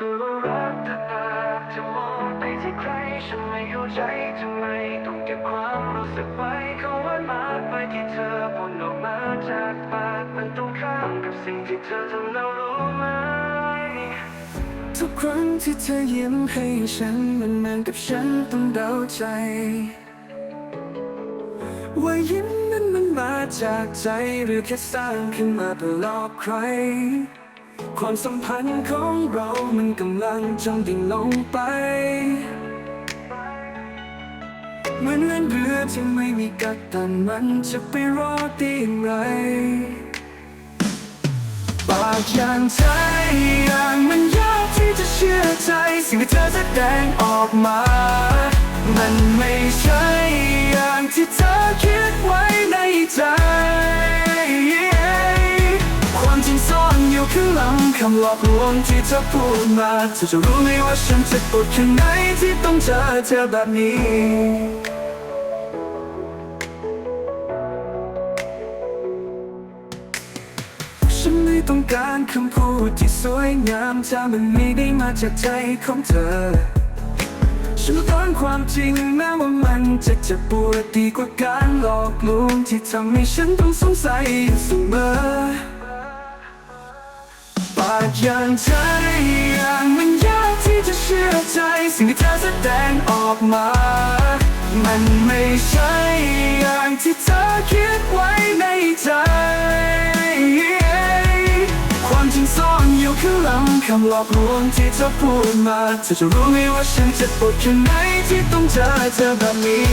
ก็รักเธอจะมองไปที่ใครฉันไม่เข้าใจทำไมต้องเก็บความรู้สึกไว้เขาหวามากไปที่เธอพูดออกมาจากปากมันตรงข้ามกับสิ่งที่เธอทำเรารู้ไหมทุกครั้งที่เธอยิ้มให้ฉันมันเหมือนกับฉันต้องเดาใจ ว่ายิ้มนั้นมันมาจากใจหรือแค่สร้างขึ้นมาเพื่อหลอกใคร ความสัมพันธ์ของเรามันกำลังจมดิ่งลงไปเหมือนเล่นเรือที่ไม่มีกัปตันมันจะไปรอดได้อย่างไรปากอย่างใจอย่างมันยากที่จะเชื่อใจ สิ่งที่เธอแสดงออกมา มันไม่ใช่อย่างที่เธอคิด ลังคำหลอกลวงที่เธอพูดมาเธอจะรู้ไหมว่าฉันเจ็บปวดแค่ไหนที่ต้องเจอเธอแบบนี้ฉันไม่ต้องการคำพูดที่สวยงามถ้ามันไม่ได้มาจากใจของเธอ ฉันต้องความจริงแม้ว่ามันจะเจ็บปวดดีกว่าการหลอกลวงที่ทำให้ฉันต้องสงสัยอยู่เสมอ อย่างใจอย่างมันยากที่จะเชื่อใจ สิ่งที่เธอแสดงออกมา มันไม่ใช่อย่างที่เธอคิดไว้ในใจ ความจริงซ่อนอยู่ข้างหลังคำหลอกลวงที่เธอพูดมาเธอจะรู้ไหมว่าฉันเจ็บปวดแค่ไหนที่ต้องเจอเธอแบบนี้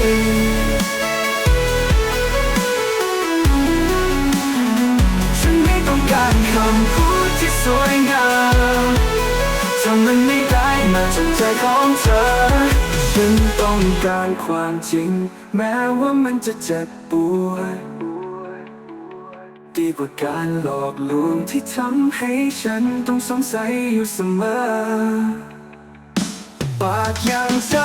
ฉันไม่ต้องการคำพูดที่สวยงาม ของเธอ ฉันต้องการความจริง แม้ว่ามันจะเจ็บปวดดีกว่าการหลอกลวงที่ทำให้ฉันต้องสงสัยอยู่เสมอ ปากอย่างใจ